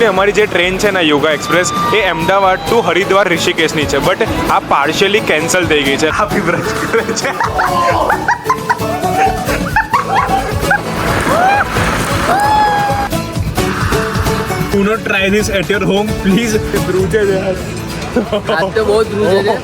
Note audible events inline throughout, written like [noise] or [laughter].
ને અમારી જે ટ્રેન છે ને યોગા એક્સપ્રેસ એ અમદાવાદ ટુ હરિદ્વાર ઋષિકેશની છે. બટ આ પાર્શિયલી કેન્સલ થઈ ગઈ છે. હાફી બ્રજ કરે છે. Do not try this at your home, please. ધ્રુજે છે તો બહુ ધ્રુજે છે.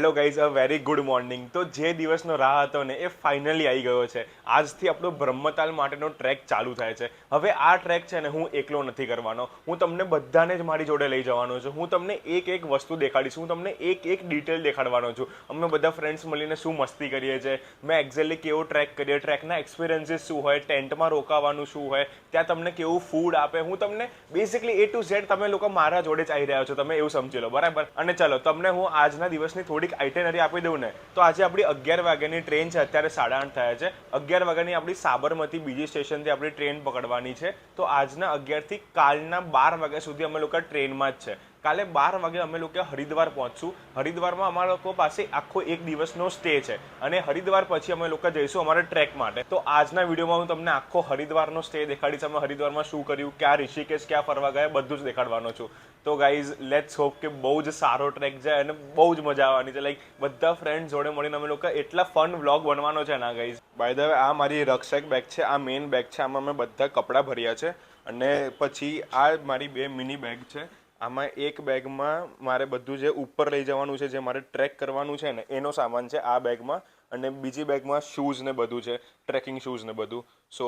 Hello guys a very good morning તો જે દિવસનો રાહ હતો ને, એ ફાઇનલી આવી ગયો છે. આજથી આપણો બ્રહ્મતાલ માટેનો ટ્રેક ચાલુ થાય છે. હવે આ ટ્રેક છે ને, હું એકલો નથી કરવાનો. હું તમને બધાને જ મારી જોડે લઈ જવાનો છું. હું તમને એક એક વસ્તુ દેખાડીશ. હું તમને એક એક ડિટેલ દેખાડવાનો છું. અમે બધા ફ્રેન્ડ્સ મળીને શું મસ્તી કરીએ છીએ? મેં એક્ઝેક્ટલી કેવો ટ્રેક કરીએ? ટ્રેકના એક્સપિરિયન્સીસ શું હોય? ટેન્ટમાં રોકાવાનું શું હોય? ત્યાં તમને કેવું ફૂડ આપે? હું તમને બેસિકલી એ ટુ ઝેડ તમે લોકો મારા જોડે જ આવી રહ્યા છો. તમે એવું સમજી લો. બરાબર? અને ચલો, તમને હું આજના દિવસની થોડીક આઇટેનરી આપી દઉં ને, તો આજે આપણી અગિયાર વાગ્યાની ટ્રેન છે, અત્યારે સાડા આઠ થયા છે. અગિયાર વાગ્યાની આપણી સાબરમતી બીજી સ્ટેશનથી આપણી ટ્રેન પકડવાની છે. તો આજના અગિયારથી કાલના બાર વાગ્યા સુધી અમે લોકો ટ્રેનમાં જ છે. કાલે બાર વાગે અમે લોકો હરિદ્વાર પહોંચશું. હરિદ્વારમાં અમારા લોકો પાસે આખો એક દિવસનો સ્ટે છે અને હરિદ્વાર પછી અમે લોકો જઈશું અમારા ટ્રેક માટે. તો આજના વિડીયોમાં હું તમને આખો હરિદ્વારનો સ્ટે દેખાડીશ. અમે હરિદ્વારમાં શું કર્યું, ક્યાં ઋષિકેશ ક્યાં ફરવા ગયા, બધું જ દેખાડવાનો છું. તો ગાઈઝ લેટ્સ હોપ કે બહુ જ સારો ટ્રેક જાય અને બહુ જ મજા આવવાની છે. લાઈક બધા ફ્રેન્ડ જોડે મળીને અમે લોકો એટલા ફન વ્લોગ બનવાનો છે ના ગાઈઝ બાય ધ વે આ મારી રક્ષક બેગ છે, આ મેઇન બેગ છે. આમાં અમે બધા કપડાં ભર્યા છે. અને પછી આ મારી બે મિની બેગ છે. આમાં એક બેગમાં મારે બધું જે ઉપર લઈ જવાનું છે જે મારે ટ્રેક કરવાનું છે ને એનો સામાન છે આ બેગમાં. અને બીજી બેગમાં શૂઝ ને બધું છે ટ્રેકિંગ શૂઝ ને બધું. સો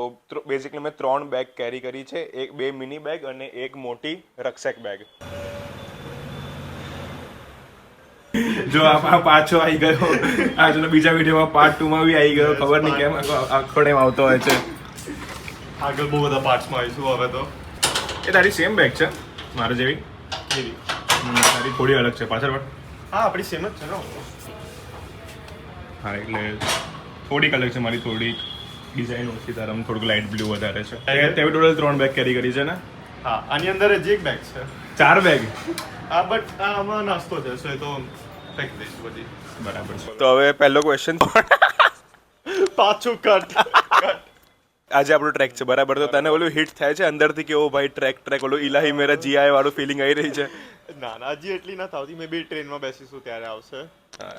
બેઝિકલી મેં ત્રણ બેગ કેરી કરી છે એક બે મિની બેગ અને એક મોટી રક્ષક બેગ જો આ પાછો આવી ગયો. આજનો બીજા વિડીયોમાં પાર્ટ ટુ માં બી આવી ગયો. ખબર નહીં કેમ આખો ટાઈમ આવતો હોય છે. આગળ બહુ બધા પાર્ટ્સમાં આવીશું હવે તો. એ તારી સેમ બેગ છે મારા જેવી? એવી તારી થોડી અલગ છે. પાછળ પણ હા આપણી સેમ જ છે ને હા એટલે થોડીક અલગ છે મારી થોડીક ડિઝાઇન ઓછી તારામાં થોડુંક લાઇટ બ્લુ વધારે છે. તે તે ટોટલ ત્રણ બેગ કેરી કરી છે ને? હા આની અંદર જ એક બેગ છે. ચાર બેગ હા બટ આમાં નાસ્તો છે સો એ તો ફેંકી દઈશું બધી. બરાબર છે તો હવે પહેલો ક્વેશ્ચન પાછું કટ [laughs] આજે આપણો ટ્રેક છે. બરાબર? તો તને ઓલું હિટ થાય છે અંદરથી કેવો ભાઈ ટ્રેક ટ્રેક ઓલું ઇલાહી મેરા જીઆઈ વાળું ફિલિંગ આવી રહી છે. ના ના હજી એટલી ના આવતી. મે બી ટ્રેનમાં બેસીશું ત્યારે આવશે.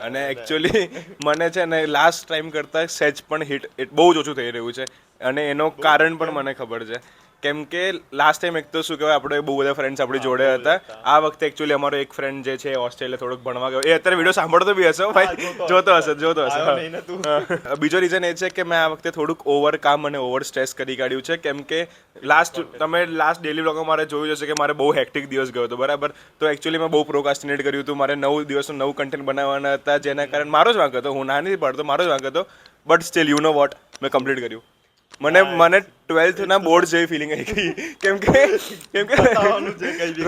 અને એકચ્યુઅલી મને છે ને લાસ્ટ ટાઈમ કરતાં સેજ પણ હિટ બહુ જ ઓછું થઈ રહ્યું છે. અને એનો કારણ પણ મને ખબર છે. કેમ કે લાસ્ટ ટાઈમ એક તો શું કહેવાય આપણે બહુ બધા ફ્રેન્ડ્સ આપણી જોડે હતા. આ વખતે એકચ્યુઅલી અમારો એક ફ્રેન્ડ જે છે ઓસ્ટ્રેલિયા થોડોક ભણવા ગયો. એ અત્યારે વીડિયો સાંભળતો બી હશે ભાઈ. જોતો હશે. જોતો હશે. બીજો રીઝન એ છે કે મેં આ વખતે થોડુંક ઓવર કામ અને ઓવર સ્ટ્રેસ કરી કાઢ્યું છે. કેમ કે લાસ્ટ તમે લાસ્ટ ડેલી વ્લોગમાં મારે જોયું જશે કે મારે બહુ હેક્ટિક દિવસ ગયો હતો બરાબર? તો એકચ્યુઅલી મેં બહુ પ્રોકાસ્ટિનેટ કર્યું હતું. મારે નવ દિવસનું નવું કન્ટેન્ટ બનાવવાના હતા જેના કારણે મારો જ વાંક હતો. હું ના નથી પાડતો મારો જ વાંક હતો. But still you know what મેં કમ્પ્લીટ કર્યું. મને મને ટ્વેલ્થના બોર્ડ જેવી ફિલિંગ આવી ગઈ. [laughs] કેમ કે કેમ કે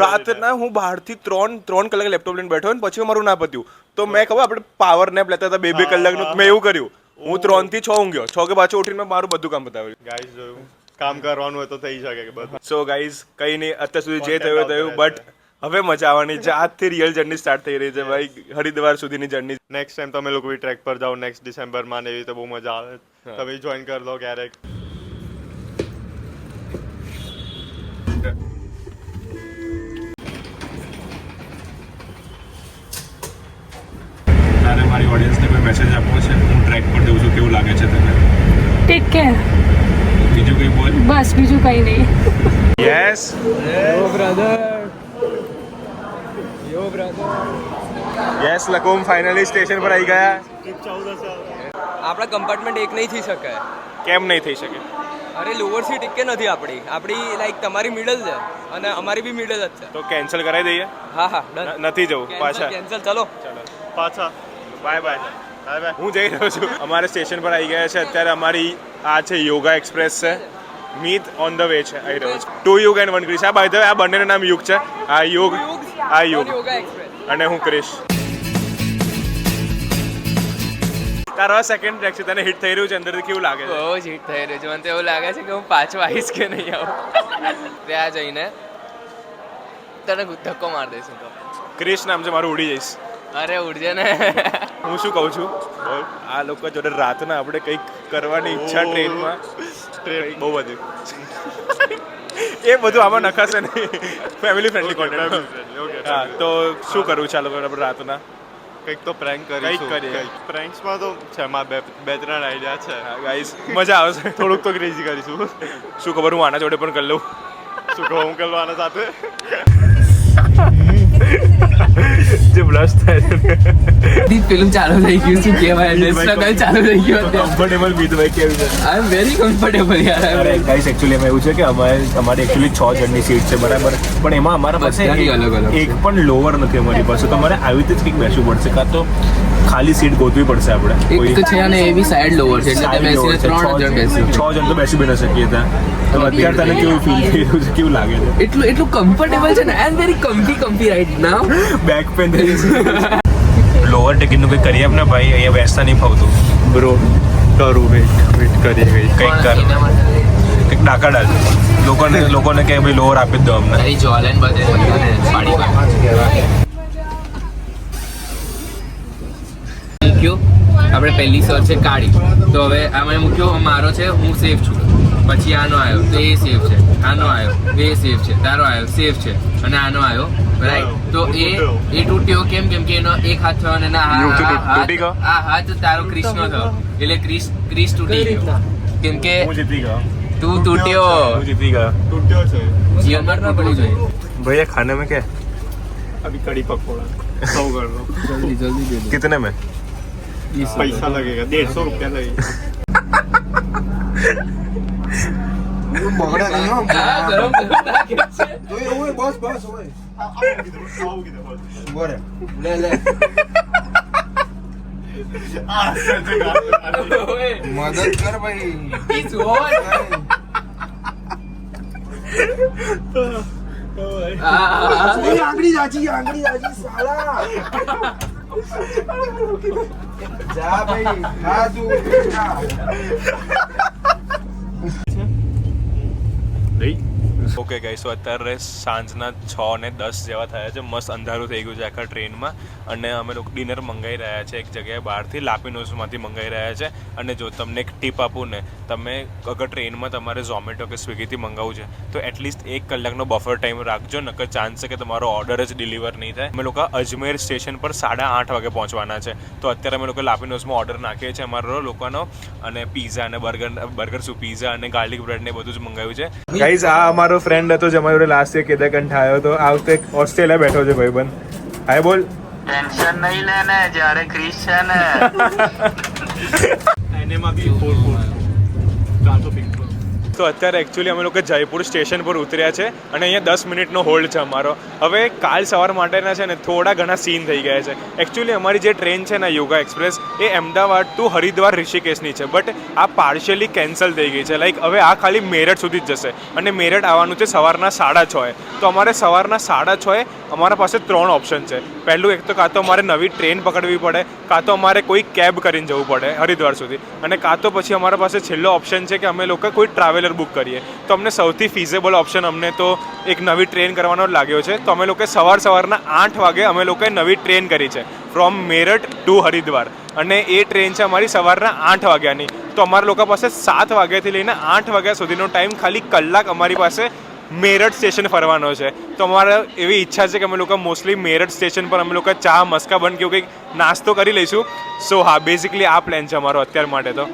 રાતના હું બહારથી ત્રણ ત્રણ કલાક લેપટોપ લઈને બેઠો ને પછી મારું ના પત્યું. તો મેં ખબર આપણે પાવર નેપ લેતા હતા બે બે કલાકનું મેં એવું કર્યું. હું ત્રણથી છ ઊંઘ્યો. છ કે પાછો ઉઠીને મારું બધું કામ બતાવ્યું જોયું કામ કરવાનું હોય તો થઈ શકે બધું. સો ગાઈઝ કઈ નહીં. અત્યાર સુધી જે થયું થયું બટ હવે મજા આવવાની છે. આજથી રિયલ જર્ની સ્ટાર્ટ થઈ રહી છે ભાઈ. હરિદ્વાર સુધીની જર્ની નેક્સ્ટ ટાઈમ તમે લોકો બી ટ્રેક પર જાઓ નેક્સ્ટ ડિસેમ્બરમાં ને એવી તો બહુ મજા આવે. તમે જોઈન કરી લો ક્યારેક. તારે મારી ઓડિયન્સને કોઈ મેસેજ આપવો છે? હું ટ્રેક પર જઉં છું કેવું લાગે છે તને? ટેક કેર બીજું કંઈ બોલ? બસ બીજું કંઈ નહીં. યસ યસ લકુમ ફાઇનલી સ્ટેશન પર આવી ગયા આપણા કમ્પાર્ટમેન્ટ એક નહીં થઈ શકે કેમ નહીં થઈ શકે? અરે લોઅર સીટ એક નથી આપણી. આપણી લાઈક તમારી મિડલ છે અને અમારી બી મિડલ જ છે. તો કેન્સલ કરાવી દઈએ? હા હા નથી જવું પાછા. કેન્સલ ચલો. પાછા. બાય બાય બાય બાય હું જઈ રહ્યો છું. અમારે સ્ટેશન પર આવી ગયા છે. અત્યારે અમારી આ છે યોગા એક્સપ્રેસ છે. મીત ઓન ધ વે છે આવી રહ્યો છે. ટુ યુગ એન્ડ વન ક્રિશ આ બાય ધ વે આ બંનેનું નામ યુગ છે. આ યુગ આ યુગ અને હું ક્રિશ. તારો સેકન્ડ ટ્રેક છે તને હિટ થઈ રહ્યું છે અંદરથી કેવું લાગે છે? બહુ જ હિટ થઈ રહ્યું છે. મને તો એવું લાગે છે કે હું પાછો આવીશ કે નહીં આવું. ત્યાં જઈને તને ધક્કો માર દઈશ તો. ક્રિશ નામ છે મારું ઉડી જઈશ. અરે ઉડજે ને. હું શું કહું છું? આ લોકો જોડે રાતના આપણે કંઈક કરવાની ઈચ્છા ટ્રેનમાં બહુ બધી. એ બધું આમાં નખાશે નહીં. Family friendly Family content okay હા તો શું કરવું ચાલો બરાબર રાતના? કંઈક તો પ્રેન્ક કરીશું. કરીએ. કંઈક પ્રેન્ક્સમાં તો છે મારા બે બે ત્રણ આઈડિયા છે. ગાઈસ મજા આવશે થોડુંક તો ક્રેઝી કરીશું. શું ખબર હું આના જોડે પણ કરી લઉં. શું કહું હું કરવાના સાથે? [laughs] જે બ્લશ થાય છે. પેલું ચાલુ થઈ ગયું શું કહેવાય સ્ટ્રગલ ચાલુ થઈ ગયું કમ્ફર્ટેબલ કમ્ફર્ટેબલ બીતભાઈ કેવી છે? આઈ એમ વેરી કમ્ફર્ટેબલ યાર ગાઈસ એક્ચ્યુઅલી એમાં એવું છે કે અમારે અમારે એક્ચ્યુઅલી છ જણની સીટ છે બરાબર? પણ એમાં અમારા પાસે એક પણ લોવર નથી અમારી પાસે. તો અમારે આવી રીતે જ કંઈક બેસવું પડશે કાં તો ખાલી સીટ ગોતવી પડશે આપણે. એક છે અને એવી સાઈડ લોવર છે એટલે તમે બેસીને ત્રણ જણ બેસી છ જણ તો બેસી બી ન શકીએ ત્યાં. તો અત્યારે તને કેવું ફીલ થઈ રહ્યું છે? કેવું લાગે છે? એટલું એટલું કમ્ફર્ટેબલ છે ને? I am very comfy comfy right now back pain lower ટિકિટનું કંઈક કરીએ ને ભાઈ? અહીંયા બેસતા નહીં ફાવતું. બ્રો કરું વેટ વેટ કરીએ કંઈક કર. કંઈક ડાકા ડાલ. લોકોને લોકોને કે ભાઈ લોઅર આપી દો અમને. જોલેન બધે બધાને પાડી મૂક્યો આપણે પહેલી સર્ચ છે કાળી તો હવે આમાં મૂક્યો મારો છે હું સેફ છું પછી આનો આવ્યો તો એ સેફ છે આનો આવ્યો એ સેફ છે તારો આવ્યો સેફ છે અને આનો આવ્યો રાઈટ તો એ એ તૂટ્યો કેમ કેમ કે એનો એક હાથ થયો અને એના એવું આ- તૂટી- આ તૂટી ગયો? હાથ- આ હાથ તારો ક્રિશનો થયો એટલે ક્રિશ ક્રિશ તૂટી ગયો કેમ કે હું જીતી ગયો તું તૂટ્યો હું જીતી ગયો તૂટ્યો છે જીવનમાં ના પડવું જોઈએ भैया खाने में क्या અભી કડી પકોડા સૌ कर दो જલ્દી જલ્દી દે कितने में पैसा लगेगा डेढ़ सौ रुपया लगेगा આ ગરમ ગરમ નાખે છે મદદ કર ભાઈ ઇટ્સ ઓન આંગળી જાજી આંગળી જાજી સાલા જા ભાઈ, હા તું ઓકે ગાઈસ તો અત્યારે સાંજના છ ને દસ જેવા થયા છે. મસ્ત અંધારું થઈ ગયું છે આખા ટ્રેનમાં. અને અમે લોકો ડિનર મંગાવી રહ્યા છે એક જગ્યાએ બહારથી, લાપીનોઝમાંથી મંગાવી રહ્યા છે. અને જો તમને એક ટીપ આપું ને તમે અગર ટ્રેનમાં તમારે ઝોમેટો કે સ્વિગીથી મંગાવવું છે તો એટલીસ્ટ એક કલાકનો બફર ટાઈમ રાખજો નકર ચાન્સ છે કે તમારો ઓર્ડર જ ડિલિવર નહીં થાય. અમે લોકો અજમેર સ્ટેશન પર સાડા આઠ વાગે પહોંચવાના છે. તો અત્યારે અમે લોકો લાપિનોસમાં ઓર્ડર નાખીએ છીએ અમારો લોકોનો અને પીઝા અને બર્ગર બર્ગર શું પીઝા અને ગાર્લિક બ્રેડ ને બધું જ મંગાવ્યું છે. ગાઈઝ આ અમારો ફ્રેન્ડ હતો જે અમારી લાસ્ટ યર કેદારકંઠ આવ્યો હતો. આ વખતે ઓસ્ટ્રેલિયા બેઠો છે ભાઈબંધ. હાય બોલ. ટેન્શન નહીં લેને જ્યારે ક્રિશ્ચન એને માં બી ફોર ફોર ચારસો પિંક તો અત્યારે એકચ્યુઅલી અમે લોકો જયપુર સ્ટેશન પર ઉતર્યા છે અને અહીંયા દસ મિનિટનો હોલ્ડ છે અમારો. હવે કાલ સવાર માટેના છે ને થોડા ઘણા સીન થઈ ગયા છે. એકચ્યુઅલી અમારી જે ટ્રેન છે ને યોગા એક્સપ્રેસ એ અમદાવાદ ટુ હરિદ્વાર ઋષિકેશની છે. બટ આ પાર્શિયલી કેન્સલ થઈ ગઈ છે. લાઈક હવે આ ખાલી મેરઠ સુધી જ જશે. અને મેરઠ આવવાનું છે સવારના સાડા છ એ. તો અમારે સવારના સાડા છ એ અમારા પાસે ત્રણ ઓપ્શન છે. પહેલું એક તો કાં તો અમારે નવી ટ્રેન પકડવી પડે, કાં તો અમારે કોઈ કેબ કરીને જવું પડે હરિદ્વાર સુધી. અને કાં તો પછી અમારા પાસે છેલ્લો ઓપ્શન છે કે અમે લોકો કોઈ ટ્રાવેલર બુક કરીએ. તો અમને સૌથી ફિઝેબલ ઓપ્શન અમને તો એક નવી ટ્રેન કરવાનો જ લાગ્યો છે. તો અમે લોકોએ સવાર સવારના આઠ વાગે અમે લોકોએ નવી ટ્રેન કરી છે. From Meerut to Haridwar. અને એ ટ્રેન છે અમારી સવારના આઠ વાગ્યાની. તો અમારા લોકો પાસે સાત વાગ્યાથી લઈને આઠ વાગ્યા સુધીનો ટાઈમ ખાલી કલાક અમારી પાસે મેરઠ સ્ટેશન ફરવાનો છે. તો અમારે એવી ઈચ્છા છે કે અમે લોકો મોસ્ટલી મેરઠ સ્ટેશન પર અમે લોકો ચા, મસ્કા બન કે કંઈક નાસ્તો કરી લઈશું. સો હા બેઝિકલી આ પ્લાન છે અમારો અત્યાર માટે તો.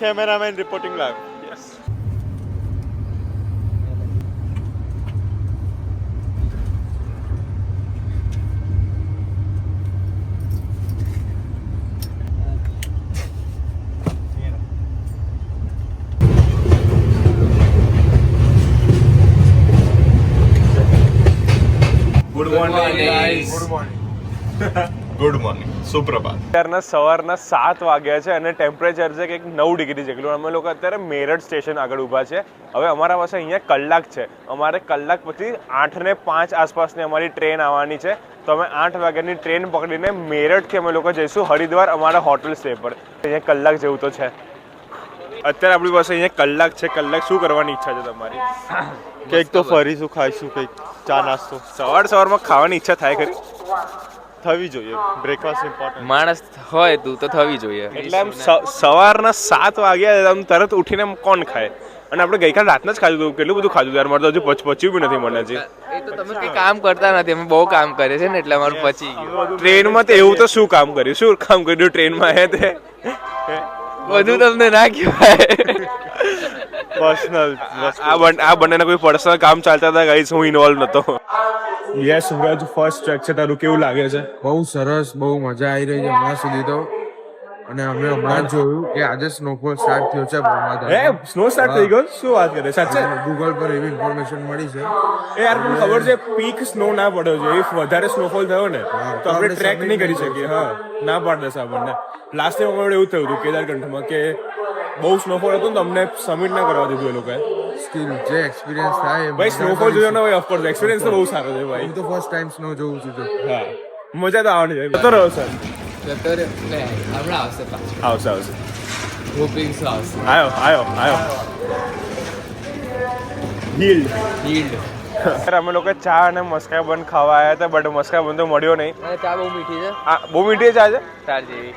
Cameraman reporting live yes good morning good સુપ્રભાત અત્યારના સવારના સાત વાગ્યા છે અને ટેમ્પરેચર છે કંઈક નવ ડિગ્રી જેટલું. અમે લોકો અત્યારે મેરઠ સ્ટેશન આગળ ઊભા છે. હવે અમારા પાસે અહીંયા કલાક છે. અમારે કલાક પછી આઠ ને પાંચ આસપાસની અમારી ટ્રેન આવવાની છે. તો અમે આઠ વાગ્યાની ટ્રેન પકડીને મેરઠથી અમે લોકો જઈશું. હરિદ્વાર અમારા હોટલ સ્ટે પર. અહીંયા કલાક જેવું તો છે. અત્યારે આપણી પાસે અહીંયા કલાક છે કલાક શું કરવાની ઈચ્છા છે તમારી? [coughs] કંઈક તો ફરીશું ખાઈશું કંઈક ચા નાસ્તો. સવાર સવારમાં ખાવાની ઈચ્છા થાય ખરી? થવી જોઈએ. બ્રેકફાસ્ટ ઇમ્પોર્ટન્ટ માણસ હોય તું તો થવી જોઈએ. એટલે આમ સવારના સાત વાગ્યા આમ તરત ઉઠીને કોણ ખાય? અને આપણે ગઈકાલ રાતના જ ખાધું હતું કેટલું બધું ખાધું યાર? મારે તો હજુ પચ પચ્યું બી નથી મને હજી. એ તો તમે કંઈ કામ કરતા નથી અમે બહુ કામ કરીએ છે ને એટલે અમારું પચી ગયું. ટ્રેનમાં તો એવું તો શું કામ કર્યું? શું કામ કર્યું ટ્રેનમાં હે તે? બધું તમને ના કહેવાય. પર્સનલ આ બન આ બંનેના કોઈ પર્સનલ કામ ચાલતા હતા ગાઈસ હું ઇન્વોલ્વ નતો. યસ સુરજ ફર્સ્ટ ટ્રેક છે તારું કેવું લાગે છે? બહુ સરસ બહુ મજા આવી રહી છે હમણાં સુધી તો અને અમે હમણાં જોયું કે આજે સ્નોફોલ સ્ટાર્ટ થયો છે હે સ્નો સ્ટાર્ટ થઈ ગયો શું વાત કરે? સાચે? ગૂગલ પર એવી ઇન્ફોર્મેશન મળી છે. એ યાર તમને ખબર છે પીક સ્નો ના પડ્યો છે. ઇફ વધારે સ્નોફોલ થયો ને તો આપણે ટ્રેક નહીં કરી શકીએ. હા ના પાડ દેશે આપણને. લાસ્ટ ટાઈમ અમારે એવું થયું હતું કેદારકંઠમાં કે બહુ સ્નોફોલ હતો ને તમને સબમિટ ના કરવા દીધું એ લોકોએ. સ્કિલ જે એક્સપિરિયન્સ થાય ભાઈ સ્નોફોલ જોયો. ના હોય ઓફકોર્સ એક્સપિરિયન્સ તો બહુ સારો છે ભાઈ. હું તો ફર્સ્ટ ટાઈમ સ્નો જોઉં છું હા મજા તો આવવાની છે જતો રહ્યો સર જતો રહ્યો લે હમણાં આવશે પાછું આવશે આવશે હોપિંગ સો આવશે આયો આયો આયો હિલ્ડ યીલ્ડ યાર અમે લોકો ચા અને મસ્કા બન ખાવા આવ્યા હતા બટ મસ્કા બન તો મળ્યો નહીં. ચા બહુ મીઠી છે. હા બહુ મીઠી ચા છે? ચાર જેવી.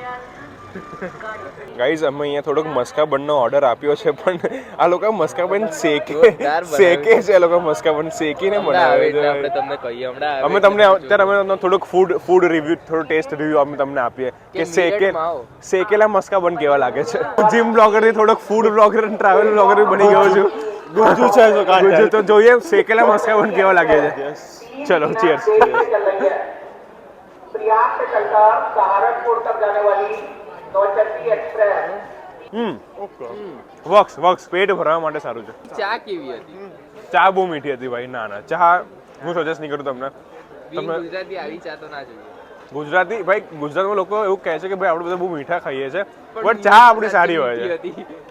ગાઈઝ અમે અહીંયા થોડોક મસ્કા બનનો ઓર્ડર આપ્યો છે પણ આ લોકો મસ્કા બન શેકે જોરદાર બનાવ્યું. શેકે છે એ લોકો મસ્કા બન શેકીને હમણાં આવે બનાવે એટલે છે આપણે તમને કહીએ હમણાં આવે અમે એટલે તમને જોજો. અત્યારે અમે તમને થોડુંક ફૂડ ફૂડ રિવ્યુ થોડો ટેસ્ટ રિવ્યુ અમે તમને આપીએ કે કે શેકે મિલેટમાં આવો. શેકેલા મસ્કા બન કેવા લાગે છે જીમ બ્લોગર થી થોડોક ફૂડ બ્લોગર ટ્રાવેલ બ્લોગર બની ગયો છું ગુજુ છે તો કાંઈ ગુજુ તો જોઈએ શેકેલા મસ્કા બન કેવા લાગે છે ચલો ચીયર્સ प्रयाग से चलकर सहारनपुर तक जाने वाली હમ. વક્સ વક્સ પેટ ભરવા માટે સારું છે. ચા કેવી હતી? ચા બહુ મીઠી હતી ભાઈ ના ના. ચા હું સજેસ્ટ નહીં કરું તમને. તમે ગુજરાતી આવી ચા તો ના જોઈએ. ગુજરાતી ભાઈ ગુજરાતમાં લોકો એવું કહે છે કે ભાઈ આપણે બધા બહુ મીઠા ખાઈએ છે બટ ચા આપણી સારી હોય છે.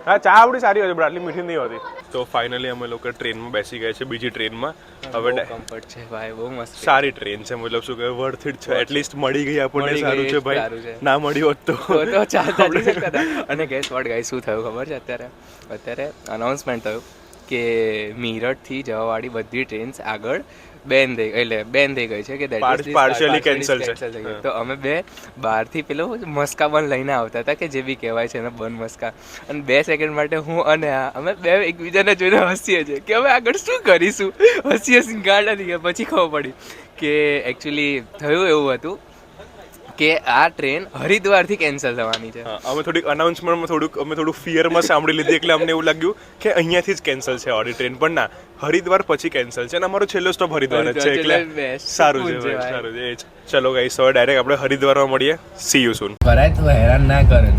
હા ચા આપણી સારી હોય છે બટ આટલી મીઠી નહીં હોતી. તો ફાઇનલી અમે લોકો ટ્રેનમાં બેસી ગયા છે બીજી ટ્રેનમાં. હવે કમ્ફર્ટ છે ભાઈ બહુ મસ્ત સારી ટ્રેન છે મતલબ શું કહેવાય વર્થ ઇટ છે. એટલીસ્ટ મળી ગઈ આપણને સારું છે ભાઈ. છે. ના મળી હોત તો. તો તો ચાલતા શકતા અને ગેસ વોટ ગાઈ શું થયું ખબર છે અત્યારે? અત્યારે અનાઉન્સમેન્ટ થયું કે મીરઠથી જવાવાળી બધી ટ્રેન્સ આગળ બેન થઈ એટલે બેન થઈ ગઈ છે કે પાર્શિયલી cancel છે. તો અમે બે બહારથી પેલો મસ્કા બન લઈને આવતા હતા કે જે બી કહેવાય છે એને બન મસ્કા. અને બે સેકન્ડ માટે હું અને આ અમે બે એકબીજાને જોઈને હસીએ છીએ કે હવે આગળ શું કરીશું? હસીએ હસી ગાંડા થઈ ગયા. પછી ખબર પડી કે એકચ્યુઅલી થયું એવું હતું કે આ ટ્રેન હરિદ્વારથી કેન્સલ થવાની છે. અમે થોડીક અનાઉન્સમેન્ટમાં થોડુંક અમે થોડું ફિયરમાં સાંભળી લીધી એટલે અમને એવું લાગ્યું કે અહીંયાથી જ કેન્સલ છે ઓડી ટ્રેન પણ ના હરિદ્વાર પછી કેન્સલ છે અને અમારો છેલ્લો સ્ટોપ હરિદ્વાર જ છે એટલે સારું છે. સારું છે. ચલો ગાઈસ હવે ડાયરેક્ટ આપણે હરિદ્વારમાં મળીએ. સી યુ સૂન કરાય તો હેરાન ના કરે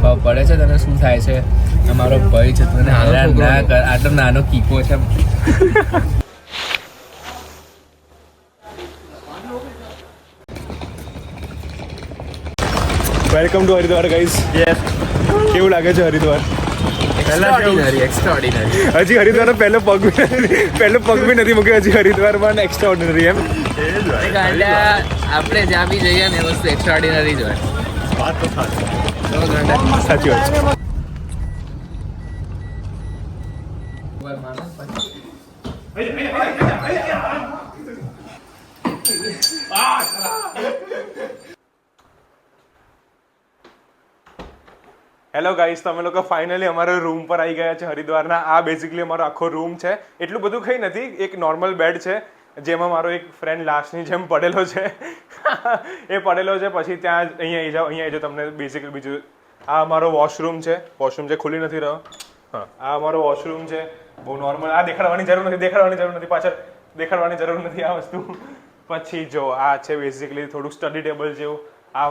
ખબર પડે છે તને શું થાય છે? અમારો ભાઈ છે તને હેરાન ના કર. આટલો નાનો કીકો છે. વેલકમ ટુ હરિદ્વાર ગાઈસ કેવું લાગે છે હરિદ્વાર? હજી હરિદ્વાર પહેલો પગ પહેલો પગ બી નથી મૂક્યો. હજી હરિદ્વારમાં એક્સ્ટ્રા ઓર્ડિનરી એમ આપણે જ્યાં બી જઈએ ને વસ્તુ એક્સ્ટ્રાઓર્ડિનરી જ હોય. સાચી વાત છે હેલો ગાઈસ તમે લોકો ફાઇનલી અમારા રૂમ પર આવી ગયા છે હરિદ્વારના. આ બેઝિકલી અમારો આખો રૂમ છે. એટલું બધું કંઈ નથી, એક નોર્મલ બેડ છે, જેમાં મારો એક ફ્રેન્ડ લાસ્ટની જેમ પડેલો છે. [laughs] એ પડેલો છે, પછી ત્યાં અહીંયા આવી જાઓ, અહીંયા આવી જાઓ, તમને બેઝિકલી બીજું આ અમારો વોશરૂમ છે. વોશરૂમ છે ખુલ્લી નથી રહ્યો. હા, આ અમારો વોશરૂમ છે. બહુ નોર્મલ આ દેખાડવાની જરૂર નથી, દેખાડવાની જરૂર નથી, પાછળ દેખાડવાની જરૂર નથી આ વસ્તુ. [laughs] પછી જો, આ છે બેઝિકલી થોડુંક સ્ટડી ટેબલ જેવું. આ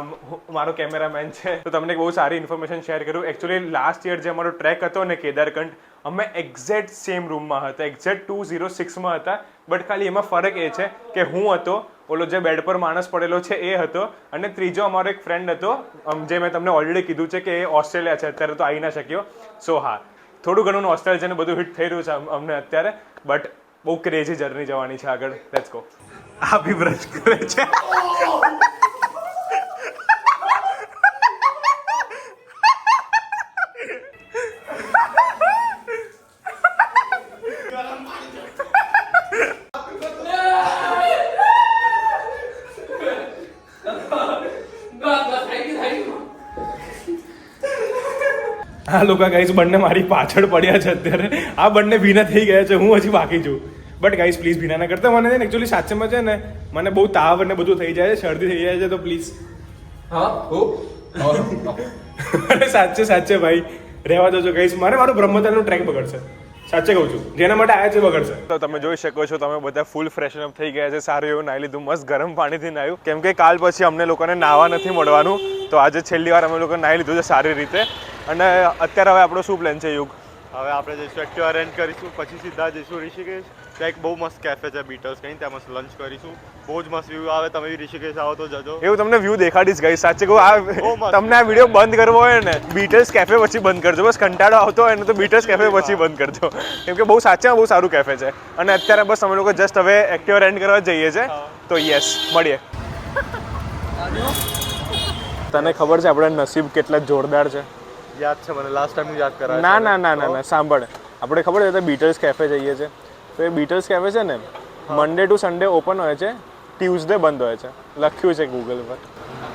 મારો કેમેરામેન છે. તો તમને બહુ સારી ઇન્ફોર્મેશન શેર કરું. એકચ્યુઅલી લાસ્ટ યર જે અમારો ટ્રેક હતો ને કેદારકંઠ, અમે એક્ઝેક્ટ સેમ રૂમમાં હતા. એક્ઝેક્ટ ટુ ઝીરો સિક્સમાં હતા. બટ ખાલી એમાં ફરક એ છે કે હું હતો, ઓલો જે બેડ પર માણસ પડેલો છે એ હતો, અને ત્રીજો અમારો એક ફ્રેન્ડ હતો જે મેં તમને ઓલરેડી કીધું છે કે એ ઓસ્ટ્રેલિયા છે. અત્યારે તો આવી ના શક્યો. સો હા. થોડું ઘણું નોસ્ટાઇલ છે ને બધું હિટ થઈ રહ્યું છે અમને અત્યારે. બટ બહુ ક્રેઝી જર્ની જવાની છે આગળ. લેટ્સ ગો આ બી બ્રશ કરે છે. આ લોકો ગાઈસ બંને મારી પાછળ પડ્યા છે અત્યારે. આ બંને ભીના થઈ ગયા છે હું હજી બાકી છું. બટ ગાઈસ પ્લીઝ ભીના ના કરતા. મને છે ને એકચ્યુઅલી સાચેમાં છે ને મને બહુ તાવ અને બધું થઈ જાય છે શરદી થઈ જાય છે તો પ્લીઝ હા અરે સાચે સાચે ભાઈ. રહેવા દેજો ગાઈસ મારે મારું બ્રહ્મતાનું ટ્રેક બગડશે સાચે કહું છું. જેના માટે આયા છે બગડશે. તો તમે જોઈ શકો છો તમે બધા ફૂલ ફ્રેશન અપ થઈ ગયા છે. સારું એવું નાહી લીધું મસ્ત ગરમ પાણીથી નાહ્યું કેમ કે કાલ પછી અમને લોકોને નાહવા નથી મળવાનું. તો આજે છેલ્લી વાર અમે લોકો નાહી લીધું છે સારી રીતે. અને અત્યારે હવે આપણો શું પ્લાન છે યુગ? હવે આપણે જઈશું એક્ટિવા રેન્ટ કરીશું પછી સીધા જઈશું ઋષિકેશ. ત્યાં એક બહુ મસ્ત કેફે છે બીટર્સ કંઈ ત્યાં મસ્ત લંચ કરીશું. બહુ જ મસ્ત વ્યૂ આવે. તમે ઋષિકેશ આવો તો જજો. એવું તમને વ્યૂ દેખાડીશ ગઈ સાચે કહું આ તમને આ વીડિયો બંધ કરવો હોય ને બીટલ્સ કેફે પછી બંધ કરજો. બસ કંટાળો આવતો હોય ને તો બીટલ્સ કેફે પછી બંધ કરજો. કેમ કે બહુ સાચા બહુ સારું કેફે છે. અને અત્યારે બસ અમે લોકો જસ્ટ હવે એક્ટિવ રેન્ટ કરવા જઈએ છે. તો યસ મળીએ. તને ખબર છે આપણા નસીબ કેટલા જોરદાર છે? યાદ છે મને લાસ્ટ ટાઈમ યાદ કરાવે ના ના ના ના ના સાંભળ. આપણે ખબર છે બીટલ્સ કેફે જઈએ છે. તો એ બીટલ્સ કેફે છે ને મંડે ટુ સન્ડે ઓપન હોય છે ટ્યુઝડે બંધ હોય છે. લખ્યું છે ગૂગલ પર.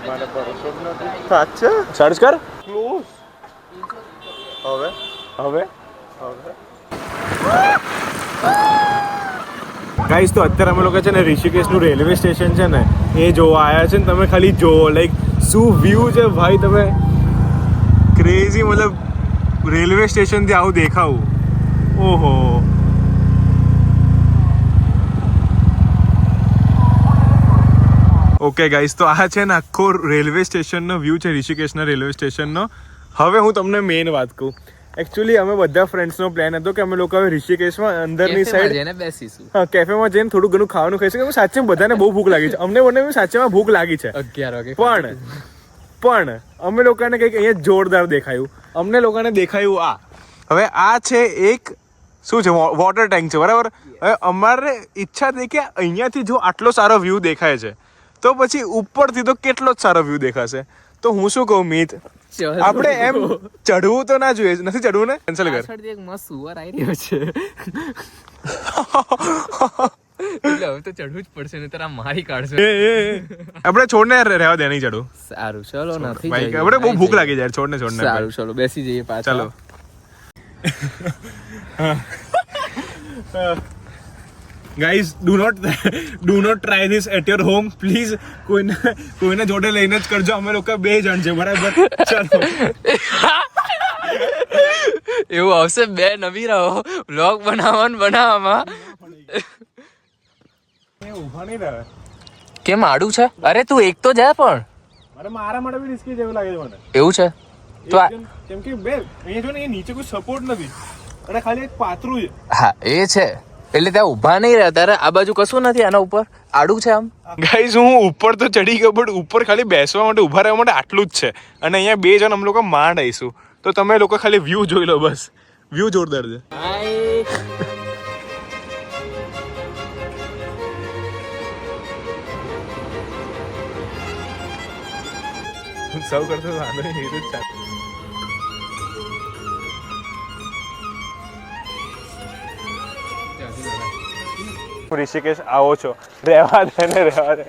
મને ભરોસો નથી. સાચે? સર્ચ કર. ક્લોઝ હવે? હવે? હવે? ગાઈસ તો અત્યારે અમે લોકો છે ને ઋષિકેશનું રેલવે સ્ટેશન છે ને એ જોવા આવ્યા છે ને તમે ખાલી જોવો. લાઈક શું વ્યૂ છે ભાઈ તમે? ક્રેઝી મતલબ રેલવે સ્ટેશનથી આવું દેખાવું. ઓહો. ઓકે ગાઈસ તો આ છે ને આખો રેલવે સ્ટેશનનો વ્યૂ છે ઋષિકેશના રેલવે સ્ટેશનનો હવે હું તમને મેઇન વાત કહું. એકચ્યુઅલી અમે બધા ફ્રેન્ડ્સનો પ્લાન હતો કે અમે લોકો હવે ઋષિકેશમાં અંદરની સાઈડ જઈને બેસીશું. હા કેફેમાં જઈને થોડું ઘણું ખાવાનું ખાઈશું. કે સાચે બધાને બહુ ભૂખ લાગી છે. અમને મને સાચેમાં ભૂખ લાગી છે. અગિયાર વાગે પણ પણ અમે લોકોને કંઈક અહીંયા જોરદાર દેખાયું. અમને લોકોને દેખાયું આ. હવે આ છે એક શું છે વોટર ટેન્ક છે બરાબર? હવે અમારે ઈચ્છા થઈ કે અહીંયાથી જો આટલો સારો વ્યૂ દેખાય છે. તો પછી ઉપરથી તો કેટલો જ સારો વ્યૂ દેખાશે. તો હું શું કહું મિત? આપણે એમ ચડવું તો ના જોઈએ. નથી ચડવું ને? કેન્સલ કર. એક મસ્ત સુવર આવી રહ્યો છે. એટલે હવે તો ચડવું જ પડશે ને તારા મારી કાઢશે. આપણે છોડને રહેવા દે નહીં ચડવું સારું ચલો નથી ભાઈ આપણે બહુ ભૂખ લાગી જાય છોડને છોડને. સારું ચલો બેસી જઈએ પાછા. ચાલો. [laughs] Guys do not do not try this at your home please કોઈને કોઈને જોડે લઈને જ કરજો. અમે લોકો બે જણ છે બરાબર? ચાલો. એવું આવશે બે નવી રહો. બ્લોગ બનાવવાનું બનાવવામાં. ઊભા નહીં રહે કેમ આડું છે? અરે તું એક તો જા પણ. અરે મારા માટે બી રિસ્કી જેવું લાગે છે મને. એવું છે? તો કેમ કે બે અહીંયા જો ને નીચે કોઈ સપોર્ટ નથી. અને ખાલી એક પાતરું છે. હા એ છે. એટલે ત્યાં ઊભા નહીં રહ્યા ત્યારે આ બાજુ કશું નથી આના ઉપર? આડું છે આમ? ગાઈઝ હું ઉપર તો ચડી ગયો બટ ઉપર ખાલી બેસવા માટે, ઊભા રહેવા માટે આટલું જ છે. અને અહીંયા બે જણ અમે લોકો માંડ આવીશું તો તમે લોકો ખાલી વ્યૂ જોઈ લો બસ. વ્યૂ જોરદાર છે. [laughs] સૌ કરતો વાંધો નહીં, એ તો ચાલે. ઋષિકેશ આવો છો. રહેવા દે ને રહેવા દે.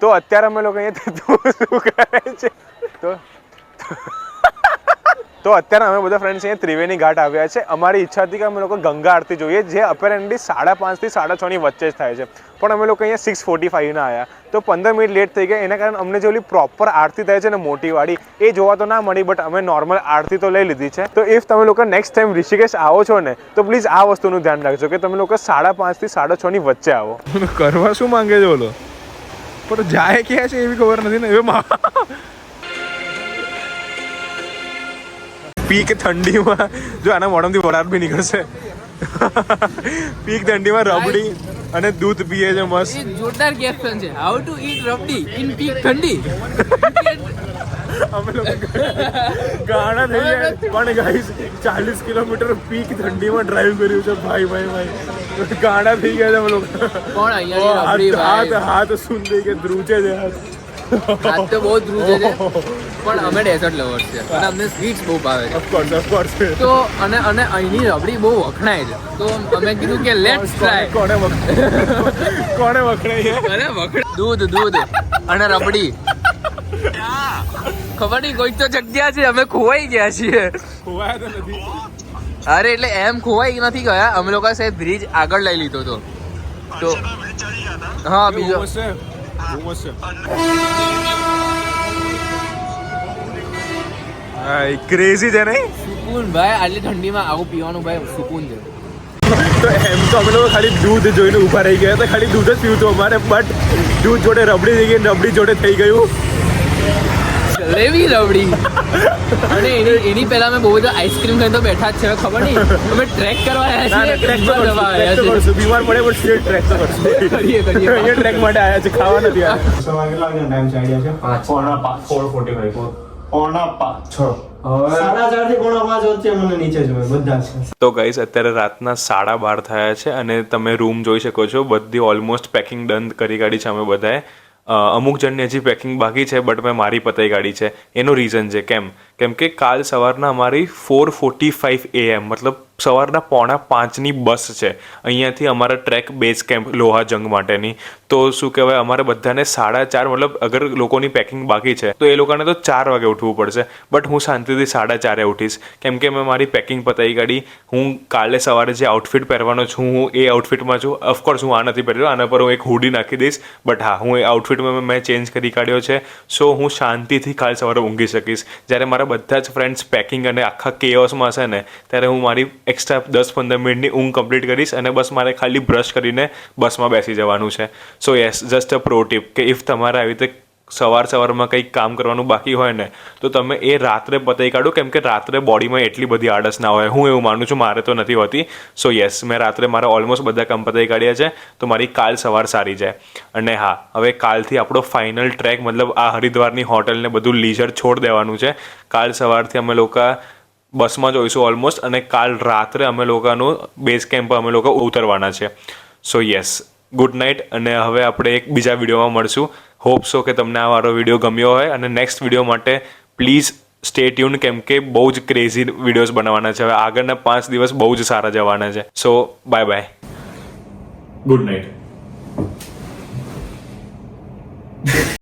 તો અત્યારે અમે લોકો અહીંયા તું શું કરે છે? તો તો અત્યારે અમે બધા ફ્રેન્ડ્સ અહીંયા ત્રિવેણી ઘાટ આવ્યા છે. અમારી ઈચ્છા હતી કે અમે લોકો ગંગા આરતી જોઈએ, જે અપેરેન્ટલી સાડા પાંચથી સાડા છની વચ્ચે જ થાય છે. પણ અમે લોકો અહીંયા સિક્સ ફોર્ટી ફાઈવના આવ્યા તો પંદર મિનિટ લેટ થઈ ગયા, એના કારણે અમને જે ઓલી પ્રોપર આરતી થાય છે ને મોટીવાળી, એ જોવા તો ના મળી બટ અમે નોર્મલ આરતી તો લઈ લીધી છે. તો ઇફ તમે લોકો નેક્સ્ટ ટાઈમ ઋષિકેશ આવો છો ને, તો પ્લીઝ આ વસ્તુનું ધ્યાન રાખજો કે તમે લોકો સાડા પાંચથી સાડા છની વચ્ચે આવો. [laughs] કરવા શું માંગે છે બોલો પણ જાય ક્યાં છે એવી ખબર નથી ને હવે પીક ઠંડીમાં જો આના મોઢામાંથી વરાળ બી નીકળશે. પીક ઠંડીમાં રબડી અને દૂધ પીએ છે મસ્ત. જોરદાર કેપ્શન છે. How to eat rabri in peak ઠંડી? અમે લોકો ગાણા થઈ ગયા પણ ગાઈસ ચાલીસ કિલોમીટર પીક ઠંડીમાં ડ્રાઈવ કર્યું છે. ભાઈ ભાઈ ભાઈ. ગાણા થઈ ગયા છે અમે લોકો. કોણ અહીંયા હાથ હાથ સુન થઈ ગયા ધ્રુજે છે હાથ. હાથ તો બહુ ધ્રુજે છે. પણ અમે ડેઝર્ટ લવર્સ છે અને અમને સ્વીટ્સ બહુ ભાવે છે. ઓફકોર્સ ઓફકોર્સ તો અને અને અહીંની રબડી બહુ વખણાય છે. તો અમે કીધું કે લેટ્સ ટ્રાય કોને વખણાય? [laughs] કોને વખણાય અરે વખણાય. દૂધ દૂધ અને રબડી. ખબર નહીં કોઈ તો જગ્યા છે અમે ખોવાઈ ગયા છીએ. અરે એટલે એમ ખોવાઈ નથી ગયા. અમે લોકો સાહેબ બ્રિજ આગળ લઈ લીધો તો. તો હા બીજો. ક્રેઝી છે નહીં? સુકૂન ભાઈ આટલી ઠંડીમાં આવું પીવાનું ભાઈ સુકૂન છે. તો એમ તો અમે લોકો ખાલી દૂધ જોઈને ઊભા રહી ગયા હતા ખાલી દૂધ જ પીવું હતું અમારે બટ દૂધ જોડે રબડી થઈ ગઈ રબડી જોડે થઈ ગયું. જલેબી રબડી? અને એની એની પહેલા અમે બહુ બધા આઈસ્ક્રીમ ખાઈને તો બેઠા જ છે ખબર નહીં? અમે ટ્રેક કરવા આવ્યા છીએ ટ્રેક પર બીમાર આવ્યા છીએ. બીમાર પડે પણ સ્ટ્રેટ ટ્રેક તો કરીએ કરીએ. અહીંયા ટ્રેક માટે આવ્યા છે ખાવા નથી આવ્યા. સવારે કેટલા વાગ્યાનો ટાઈમ છે આઈડિયા છે? પોણા પાંચ ફોર ફોર્ટી ફાઈવ પોણા પાંચ સાડા ચારથી પોણા પાંચ વચ્ચે મને નીચે જોવે બધા જ તો ગાઈઝ અત્યારે રાતના સાડા બાર થયા છે અને તમે રૂમ જોઈ શકો છો. બધી ઓલમોસ્ટ પેકિંગ ડન કરી કાઢી છે અમે બધાએ. અમુક જણની હજી પેકિંગ બાકી છે બટ મેં મારી પતાઈ કાઢી છે. એનું રીઝન છે કેમ? કેમ કે કાલ સવારના અમારી ફોર ફોર્ટી ફાઇવ એએમ મતલબ સવારના પોણા પાંચની બસ છે. અહીંયાથી અમારા ટ્રેક બેઝ કેમ્પ લોહા જંગ માટેની. તો શું કહેવાય, અમારે બધાને સાડા ચાર, મતલબ અગર લોકોની પેકિંગ બાકી છે, તો એ લોકોને તો ચાર વાગે ઉઠવું પડશે. બટ હું શાંતિથી સાડા ચારે ઉઠીશ. કેમ કે મેં મારી પેકિંગ પતાવી કાઢી. હું કાલે સવારે જે આઉટફિટ પહેરવાનો છું, હું એ આઉટફિટમાં છું. ઓફકોર્સ હું આ નથી પહેર્યો, આના પર હું એક હુડી નાખી દઈશ. બટ હા, હું એ આઉટફિટમાં મેં ચેન્જ કરી કાઢ્યો છે. સો હું શાંતિથી કાલ સવારે ઊંઘી શકીશ. જ્યારે મારા બધા જ ફ્રેન્ડ્સ પેકિંગ અને આખા કેઓસમાં હશે ને, ત્યારે હું મારી એક્સ્ટ્રા દસ પંદર મિનિટની ઊંઘ કમ્પ્લીટ કરીશ અને બસ મારે ખાલી બ્રશ કરીને બસમાં બેસી જવાનું છે. So yes just a pro tip કે ઇફ તમારે આવી રીતે સવાર સવારમાં કંઈક કામ કરવાનું બાકી હોય ને, તો તમે એ રાત્રે પતાવી કાઢો. કેમ કે રાત્રે બોડીમાં એટલી બધી આળસ ના હોય. હું એવું માનું છું, મારે તો નથી હોતી. સો યસ મેં રાત્રે મારા ઓલમોસ્ટ બધા કામ પતાવી કાઢ્યા છે, તો મારી કાલ સવાર સારી જાય. અને હા, હવે કાલથી આપણો ફાઇનલ ટ્રેક મતલબ આ હરિદ્વારની હોટલને બધું લીઝર છોડ દેવાનું છે. કાલ સવારથી અમે લોકો બસમાં જોઈશું ઓલમોસ્ટ અને કાલ રાત્રે અમે લોકોનું બેઝ કેમ્પ અમે લોકો ઉતરવાના છે. સો યસ ગુડ નાઇટ અને હવે આપણે એક બીજા વિડીયોમાં મળશું. હોપ સો કે તમને આ મારો વીડિયો ગમ્યો હોય અને નેક્સ્ટ વીડિયો માટે પ્લીઝ સ્ટે ટ્યુન કેમ કે બહુ જ ક્રેઝી વિડીયોઝ બનાવવાના છે. હવે આગળના પાંચ દિવસ બહુ જ સારા જવાના છે. So bye bye good night